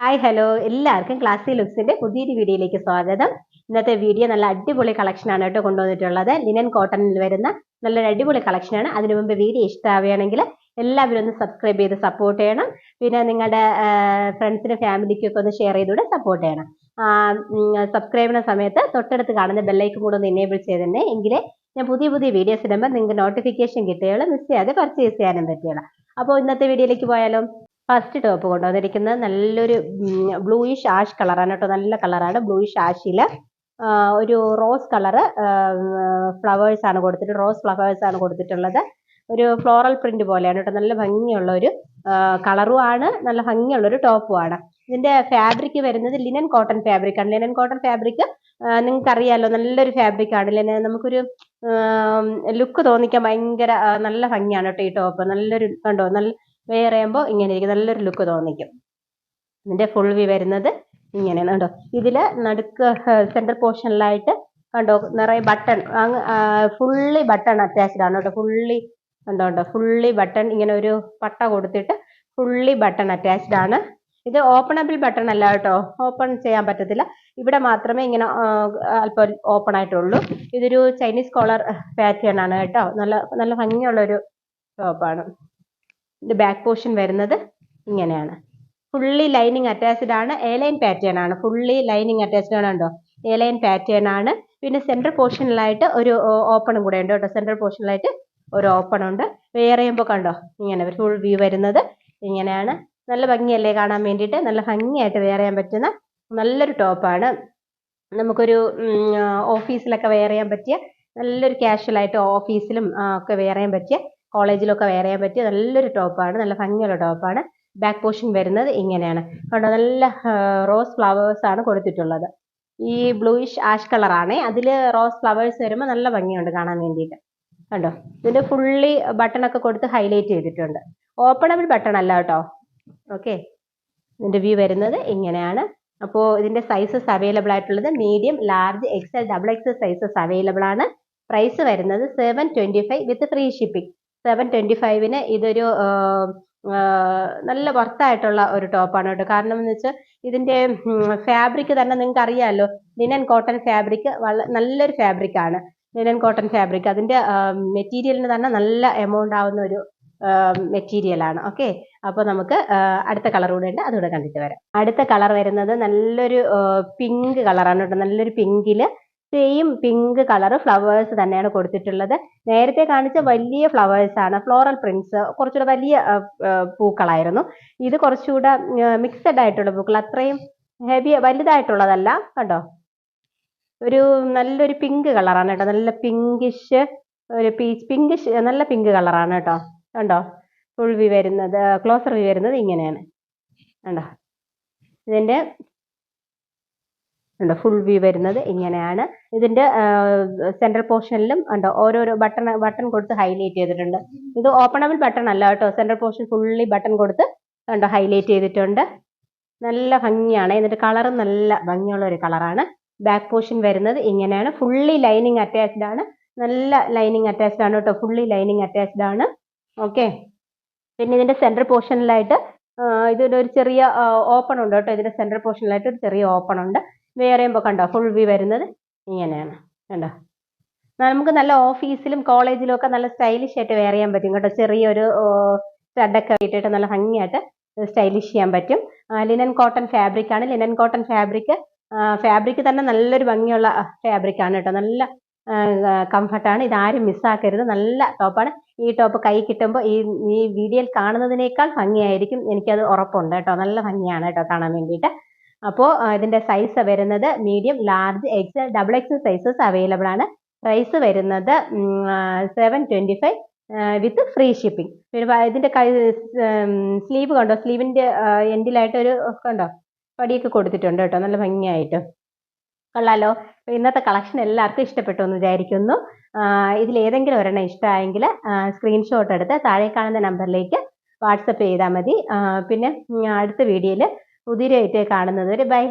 Hi hello എല്ലാവർക്കും ക്ലാസ്സി ലുക്സിന്റെ പുതിയൊരു വീഡിയോയിലേക്ക് സ്വാഗതം. ഇന്നത്തെ വീഡിയോ നല്ല അടിപൊളി കളക്ഷനാണ് കേട്ടോ കൊണ്ടുവന്നിട്ടുള്ളത്. ലിനൻ കോട്ടണിൽ വരുന്ന നല്ലൊരു അടിപൊളി കളക്ഷനാണ് അതിനു മുമ്പ് വീഡിയോ ഇഷ്ടമാവുകയാണെങ്കിൽ എല്ലാവരും ഒന്ന് സബ്സ്ക്രൈബ് ചെയ്ത് സപ്പോർട്ട് ചെയ്യണം. പിന്നെ നിങ്ങളുടെ ഫ്രണ്ട്സിനും ഫാമിലിക്കും ഒക്കെ ഒന്ന് ഷെയർ ചെയ്തുകൂടെ സപ്പോർട്ട് ചെയ്യണം. സബ്സ്ക്രൈബ് ചെയ്യുന്ന സമയത്ത് തൊട്ടടുത്ത് കാണുന്ന ബെല്ലൈക്കും കൂടെ ഒന്ന് എനേബിൾ ചെയ്തന്നെ എങ്കിലേ ഞാൻ പുതിയ പുതിയ വീഡിയോസ് ഇടുമ്പോൾ നിങ്ങൾക്ക് നോട്ടിഫിക്കേഷൻ കിട്ടുകയുള്ളൂ. മിസ് ചെയ്യാതെ പർച്ചേസ് ചെയ്യാനും പറ്റുകയുള്ളൂ. അപ്പോൾ ഇന്നത്തെ വീഡിയോയിലേക്ക് പോയാലോ? ഫസ്റ്റ് ടോപ്പ് കൊണ്ടുവന്നിരിക്കുന്നത് നല്ലൊരു ബ്ലൂയിഷ് ആഷ് കളറാണ് കേട്ടോ. നല്ല കളറാണ് ബ്ലൂയിഷ് ആഷിൽ ഒരു റോസ് കളറ് ഫ്ലവേഴ്സ് ആണ് കൊടുത്തിട്ട് റോസ് ഫ്ലവേഴ്സ് ആണ് കൊടുത്തിട്ടുള്ളത്. ഒരു ഫ്ലോറൽ പ്രിന്റ് പോലെയാണ് കേട്ടോ. നല്ല ഭംഗിയുള്ള ഒരു കളറും ആണ്. നല്ല ഭംഗിയുള്ള ഒരു ടോപ്പും ആണ്. ഇതിന്റെ ഫാബ്രിക് വരുന്നത് ലിനൻ കോട്ടൺ ഫാബ്രിക് ആണ്. ലിനൻ കോട്ടൺ ഫാബ്രിക് നിങ്ങൾക്ക് അറിയാലോ നല്ലൊരു ഫാബ്രിക് ആണ്. ലിനൻ നമുക്കൊരു ലുക്ക് തോന്നിക്കാൻ ഭയങ്കര നല്ല ഭംഗിയാണ് കേട്ടോ ഈ ടോപ്പ് നല്ലൊരു കണ്ടോ നല്ല വെയർ ചെയ്യുമ്പോൾ ഇങ്ങനെ ഇരിക്കും നല്ലൊരു ലുക്ക് തോന്നിക്കും. ഇതിന്റെ ഫുൾ വി വരുന്നത് ഇങ്ങനെയാണ് കണ്ടോ. ഇതിൽ നടുക്ക് സെന്റർ പോർഷനിലായിട്ട് കണ്ടോ നിറയെ ബട്ടൺ ഫുള്ളി ബട്ടൺ അറ്റാച്ച്ഡ് ആണ് കേട്ടോ. ഫുള്ളി കണ്ടോ കണ്ടോ ഫുള്ളി ബട്ടൺ ഇങ്ങനെ ഒരു പട്ട കൊടുത്തിട്ട് ഫുള്ളി ബട്ടൺ അറ്റാച്ച്ഡ് ആണ്. ഇത് ഓപ്പണബിൾ ബട്ടൺ അല്ല കേട്ടോ. ഓപ്പൺ ചെയ്യാൻ പറ്റത്തില്ല. ഇവിടെ മാത്രമേ ഇങ്ങനെ അല്പം ഓപ്പൺ ആയിട്ടുള്ളൂ. ഇതൊരു ചൈനീസ് കോളർ പാറ്റേൺ ആണ് കേട്ടോ. നല്ല നല്ല ഭംഗിയുള്ളൊരു ടോപ്പാണ് ഇത് ബാക്ക് പോർഷൻ വരുന്നത് ഇങ്ങനെയാണ്. ഫുള്ളി ലൈനിങ് അറ്റാച്ച്ഡ് ആണ് എ ലൈൻ പാറ്റേൺ ആണ്. ഫുള്ളി ലൈനിങ് അറ്റാച്ച്ഡ് ആണ് ഉണ്ടോ എ ലൈൻ പാറ്റേൺ ആണ്. പിന്നെ സെൻട്രൽ പോർഷനിലായിട്ട് ഒരു ഓപ്പണും കൂടെ ഉണ്ട് കേട്ടോ. സെൻട്രൽ പോർഷനിലായിട്ട് ഒരു ഓപ്പൺ ഉണ്ട്. വെയർ ചെയ്യുമ്പോൾ കണ്ടോ? ഇങ്ങനെ ഫുൾ വ്യൂ വരുന്നത്. ഇങ്ങനെയാണ്. നല്ല ഭംഗിയല്ലേ കാണാൻ വേണ്ടിയിട്ട്? നല്ല ഭംഗിയായിട്ട് വെയർ ചെയ്യാൻ പറ്റുന്ന നല്ലൊരു ടോപ്പാണ് നമുക്കൊരു ഓഫീസിലൊക്കെ വെയർ ചെയ്യാൻ പറ്റിയ നല്ലൊരു കാഷ്വൽ ആയിട്ട് ഓഫീസിലും ഒക്കെ വെയർ ചെയ്യാൻ പറ്റിയ കോളേജിലൊക്കെ വെയർ ചെയ്യാൻ പറ്റിയ നല്ലൊരു ടോപ്പാണ് നല്ല ഭംഗിയുള്ള ടോപ്പാണ് ബാക്ക് പോർഷൻ വരുന്നത് ഇങ്ങനെയാണ്. കണ്ടോ? നല്ല റോസ് ഫ്ലവേഴ്സ് ആണ് കൊടുത്തിട്ടുള്ളത്. ഈ ബ്ലൂയിഷ് ആഷ് കളറാണ് അതിൽ റോസ് ഫ്ലവേഴ്സ് വരുമ്പോൾ നല്ല ഭംഗിയുണ്ട് കാണാൻ വേണ്ടിയിട്ട്. കണ്ടോ? ഇതിന്റെ ഫുള്ളി ബട്ടൺ ഒക്കെ കൊടുത്ത് ഹൈലൈറ്റ് ചെയ്തിട്ടുണ്ട്. ഓപ്പണബിൾ ബട്ടൺ അല്ല കേട്ടോ. ഓക്കെ ഇതിന്റെ വ്യൂ വരുന്നത് ഇങ്ങനെയാണ്. അപ്പോൾ ഇതിന്റെ സൈസസ് അവൈലബിൾ ആയിട്ടുള്ളത് medium large XL double XL sizes available ആണ്. പ്രൈസ് വരുന്നത് seven twenty five with free shipping seven twenty ഫൈവിന് ഇതൊരു നല്ല വർത്തായിട്ടുള്ള ഒരു ടോപ്പാണ് കേട്ടോ. കാരണം എന്ന് വെച്ചാൽ ഇതിന്റെ ഫാബ്രിക് തന്നെ നിങ്ങൾക്ക് അറിയാമല്ലോ ലിനൻ കോട്ടൺ ഫാബ്രിക് നല്ലൊരു ഫാബ്രിക്കാണ് ലിനൻ കോട്ടൺ ഫാബ്രിക് അതിന്റെ മെറ്റീരിയലിന് തന്നെ നല്ല എമൗണ്ട് ആവുന്ന ഒരു മെറ്റീരിയൽ ആണ്. ഓക്കെ അപ്പോൾ നമുക്ക് അടുത്ത കളർ കൂടെ ഉണ്ട്. അതുകൂടെ കണ്ടിട്ട് വരാം. അടുത്ത കളർ വരുന്നത് നല്ലൊരു പിങ്ക് കളറാണ് കേട്ടോ. നല്ലൊരു പിങ്കിൽ സെയിം പിങ്ക് കളർ ഫ്ലവേഴ്സ് തന്നെയാണ് കൊടുത്തിട്ടുള്ളത്. നേരത്തെ കാണിച്ച വലിയ ഫ്ലവേഴ്സ് ആണ്. ഫ്ലോറൽ പ്രിന്റ്സ് കുറച്ചുകൂടെ വലിയ പൂക്കളായിരുന്നു. ഇത് കുറച്ചുകൂടെ മിക്സഡ് ആയിട്ടുള്ള പൂക്കൾ. അത്രയും ഹെവി വലുതായിട്ടുള്ളതല്ല. കണ്ടോ? ഒരു നല്ലൊരു പിങ്ക് കളറാണ് കേട്ടോ. നല്ല പിങ്കിഷ് ഒരു പീച്ച് പിങ്കിഷ് നല്ല പിങ്ക് കളറാണ് കേട്ടോ. കണ്ടോ? ഫുൾ വി വരുന്നത് ക്ലോസർ വി വരുന്നത് ഇങ്ങനെയാണ്. കണ്ടോ? ഇതിന്റെ ഉണ്ടോ ഫുൾ വ്യൂ വരുന്നത് ഇങ്ങനെയാണ്. ഇതിന്റെ സെൻട്രൽ പോർഷനിലും ഉണ്ട്? ഓരോരോ ബട്ടൺ ബട്ടൺ കൊടുത്ത് ഹൈലൈറ്റ് ചെയ്തിട്ടുണ്ട്. ഇത് ഓപ്പണബിൾ ബട്ടൺ അല്ല കേട്ടോ. സെൻട്രൽ പോർഷൻ ഫുള്ളി ബട്ടൺ കൊടുത്ത് ഉണ്ട് ഹൈലൈറ്റ് ചെയ്തിട്ടുണ്ട്. നല്ല ഭംഗിയാണ്. എന്നിട്ട് കളറും നല്ല ഭംഗിയുള്ള ഒരു കളറാണ് ബാക്ക് പോർഷൻ വരുന്നത് ഇങ്ങനെയാണ്. ഫുള്ളി ലൈനിങ് അറ്റാച്ച്ഡ് ആണ്. നല്ല ലൈനിങ് അറ്റാച്ച്ഡ് ആണ് കേട്ടോ. ഫുള്ളി ലൈനിങ് അറ്റാച്ച്ഡ് ആണ്. ഓക്കെ പിന്നെ ഇതിന്റെ സെൻട്രൽ പോർഷനിലായിട്ട് ഇതിന്റെ ഒരു ചെറിയ ഓപ്പൺ ഉണ്ട് കേട്ടോ. ഇതിന്റെ സെൻട്രൽ പോർഷനിലായിട്ട് ഒരു ചെറിയ ഓപ്പൺ ഉണ്ട്. വെയർ ചെയ്യുമ്പോൾ കണ്ടോ? ഫുൾ വ്യൂ വരുന്നത് ഇങ്ങനെയാണ്. കണ്ടോ? നമുക്ക് നല്ല ഓഫീസിലും കോളേജിലും ഒക്കെ നല്ല സ്റ്റൈലിഷ് ആയിട്ട് വെയർ ചെയ്യാൻ പറ്റും. കേട്ടോ ചെറിയൊരു സ്റ്റഡൊക്കെ ഇട്ടിട്ട് നല്ല ഭംഗിയായിട്ട് സ്റ്റൈലിഷ് ചെയ്യാൻ പറ്റും. ലിനൻ കോട്ടൺ ഫാബ്രിക് ആണ്. ലിനൻ കോട്ടൺ ഫാബ്രിക് ഫാബ്രിക് തന്നെ നല്ലൊരു ഭംഗിയുള്ള ഫാബ്രിക് ആണ് കേട്ടോ. നല്ല കംഫർട്ടാണ് ഇതാരും മിസ്സാക്കരുത് നല്ല ടോപ്പാണ് ഈ ടോപ്പ് കൈ കിട്ടുമ്പോൾ ഈ ഈ വീഡിയോയിൽ കാണുന്നതിനേക്കാൾ ഭംഗിയായിരിക്കും. എനിക്കത് ഉറപ്പുണ്ട് കേട്ടോ. നല്ല ഭംഗിയാണ് കേട്ടോ കാണാൻ വേണ്ടിയിട്ട്. അപ്പോൾ ഇതിന്റെ സൈസ് വരുന്നത് medium large X double X sizes available ആണ്. പ്രൈസ് വരുന്നത് seven twenty five with free shipping പിന്നെ ഇതിന്റെ കൈ സ്ലീവ് കണ്ടോ? സ്ലീവിന്റെ എൻഡിലായിട്ട് ഒരു കണ്ടോ? പടിയൊക്കെ കൊടുത്തിട്ടുണ്ട് കേട്ടോ. നല്ല ഭംഗിയായിട്ട്. കൊള്ളാലോ? ഇന്നത്തെ കളക്ഷൻ എല്ലാവർക്കും ഇഷ്ടപ്പെട്ടു എന്ന് വിചാരിക്കുന്നു. ഇതിൽ ഏതെങ്കിലും ഒരെണ്ണം ഇഷ്ടമായെങ്കിൽ സ്ക്രീൻഷോട്ട് എടുത്ത് താഴെ കാണുന്ന നമ്പറിലേക്ക് വാട്സപ്പ് ചെയ്താൽ മതി. പിന്നെ അടുത്ത വീഡിയോയിൽ പുതിയൊരു ആയിട്ട് കാണുന്നത് വരെ ബൈ